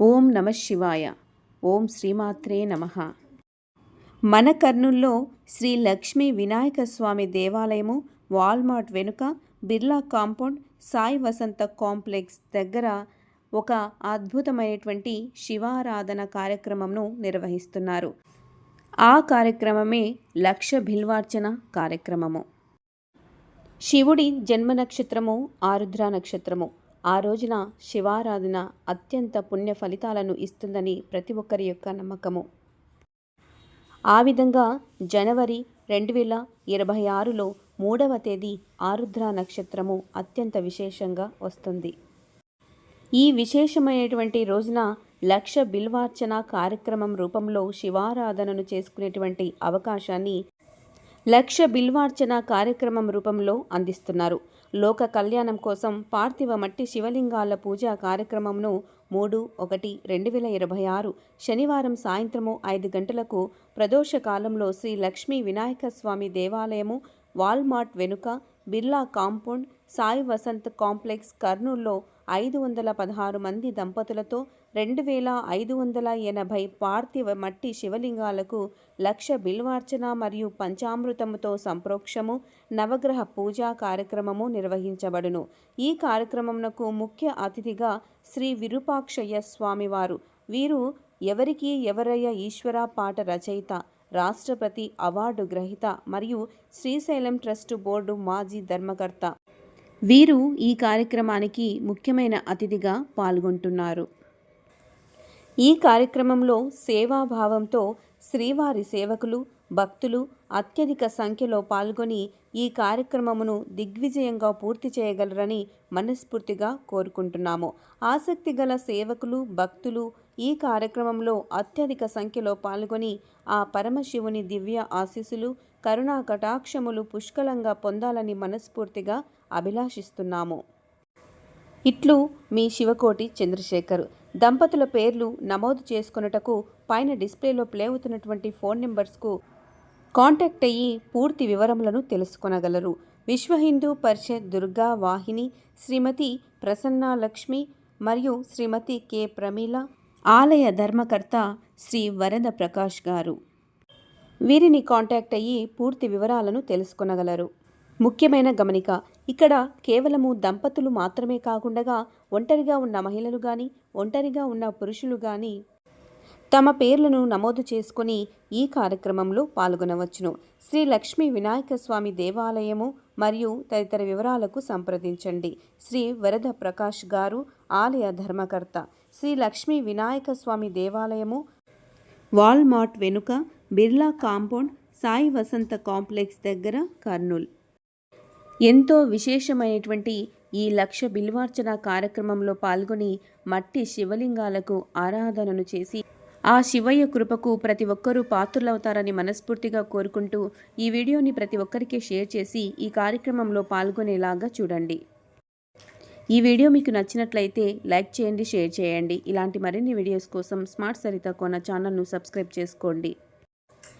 ఓం నమ శివాయ. ఓం శ్రీమాత్రే నమ. మన కర్నూల్లో శ్రీ లక్ష్మీ వినాయక స్వామి దేవాలయము వాల్మార్ట్ వెనుక బిర్లా కాంపౌండ్ సాయి వసంత కాంప్లెక్స్ దగ్గర ఒక అద్భుతమైనటువంటి శివారాధన కార్యక్రమంను నిర్వహిస్తున్నారు. ఆ కార్యక్రమమే లక్ష భిల్వార్చన కార్యక్రమము. శివుడి జన్మ నక్షత్రము ఆరుద్ర నక్షత్రము. ఆ రోజున శివారాధన అత్యంత పుణ్య ఫలితాలను ఇస్తుందని ప్రతి ఒక్కరి యొక్క నమ్మకము. ఆ విధంగా జనవరి రెండు వేల ఇరవై ఆరులో మూడవ తేదీ ఆరుద్ర నక్షత్రము అత్యంత విశేషంగా వస్తుంది. ఈ విశేషమైనటువంటి రోజున లక్ష బిల్వార్చన కార్యక్రమం రూపంలో శివారాధనను చేసుకునేటువంటి అవకాశాన్ని లక్ష బిల్వార్చన కార్యక్రమం రూపంలో అందిస్తున్నారు. లోక కళ్యాణం కోసం పార్థివ మట్టి శివలింగాల పూజా కార్యక్రమంను మూడు ఒకటి రెండు వేల ఇరవై ఆరు శనివారం సాయంత్రము ఐదు గంటలకు ప్రదోష కాలంలో శ్రీ లక్ష్మీ వినాయక స్వామి దేవాలయము వాల్మార్ట్ వెనుక బిర్లా కాంపౌండ్ సాయి వసంత్ కాంప్లెక్స్ కర్నూల్లో ఐదు వందల పదహారు మంది దంపతులతో రెండు వేల ఐదు వందల ఎనభై పార్థివ మట్టి శివలింగాలకు లక్ష బిల్వార్చన మరియు పంచామృతముతో సంప్రోక్షము నవగ్రహ పూజా కార్యక్రమము నిర్వహించబడును. ఈ కార్యక్రమమునకు ముఖ్య అతిథిగా శ్రీ విరూపాక్షయ్య స్వామివారు. వీరు ఎవరికి ఎవరయ్య ఈశ్వర పాట రచయిత రాష్ట్రపతి అవార్డు గ్రహీత మరియు శ్రీశైలం ట్రస్టు బోర్డు మాజీ ధర్మకర్త. వీరు ఈ కార్యక్రమానికి ముఖ్యమైన అతిథిగా పాల్గొంటున్నారు. ఈ కార్యక్రమంలో సేవాభావంతో శ్రీవారి సేవకులు భక్తులు అత్యధిక సంఖ్యలో పాల్గొని ఈ కార్యక్రమమును దిగ్విజయంగా పూర్తి చేయగలరని మనస్ఫూర్తిగా కోరుకుంటున్నాము. ఆసక్తి గల సేవకులు భక్తులు ఈ కార్యక్రమంలో అత్యధిక సంఖ్యలో పాల్గొని ఆ పరమశివుని దివ్య ఆశీస్సులు కరుణా కటాక్షములు పుష్కలంగా పొందాలని మనస్ఫూర్తిగా అభిలాషిస్తున్నాము. ఇట్లు మీ శివకోటి చంద్రశేఖర్. దంపతుల పేర్లు నమోదు చేసుకొనుటకు పైన డిస్ప్లేలో ప్లే అవుతున్నటువంటి ఫోన్ నెంబర్స్కు కాంటాక్ట్ అయ్యి పూర్తి వివరములను తెలుసుకొనగలరు. విశ్వ హిందూ పరిషత్ దుర్గా వాహిని శ్రీమతి ప్రసన్న లక్ష్మి మరియు శ్రీమతి కె ప్రమీల ఆలయ ధర్మకర్త శ్రీ వరద ప్రకాష్ గారు. వీరిని కాంటాక్ట్ అయ్యి పూర్తి వివరాలను తెలుసుకొనగలరు. ముఖ్యమైన గమనిక ఇక్కడ కేవలము దంపతులు మాత్రమే కాకుండా ఒంటరిగా ఉన్న మహిళలు కానీ ఒంటరిగా ఉన్న పురుషులు కానీ తమ పేర్లను నమోదు చేసుకుని ఈ కార్యక్రమంలో పాల్గొనవచ్చును. శ్రీ లక్ష్మీ వినాయక స్వామి దేవాలయము మరియు తదితర వివరాలకు సంప్రదించండి. శ్రీ వరద ప్రకాష్ గారు ఆలయ ధర్మకర్త. శ్రీ లక్ష్మీ వినాయక స్వామి దేవాలయము వాల్మార్ట్ వెనుక బిర్లా కాంపౌండ్ సాయి వసంత కాంప్లెక్స్ దగ్గర కర్నూల్. ఎంతో విశేషమైనటువంటి ఈ లక్ష బిల్వార్చన కార్యక్రమంలో పాల్గొని మట్టి శివలింగాలకు ఆరాధనను చేసి ఆ శివయ్య కృపకు ప్రతి ఒక్కరూ పాత్రులవుతారని మనస్ఫూర్తిగా కోరుకుంటూ ఈ వీడియోని ప్రతి ఒక్కరికి షేర్ చేసి ఈ కార్యక్రమంలో పాల్గొనేలాగా చూడండి. ఈ వీడియో మీకు నచ్చినట్లయితే లైక్ చేయండి షేర్ చేయండి. ఇలాంటి మరిన్ని వీడియోస్ కోసం స్మార్ట్ సరిత కోన ఛానల్ను సబ్స్క్రైబ్ చేసుకోండి.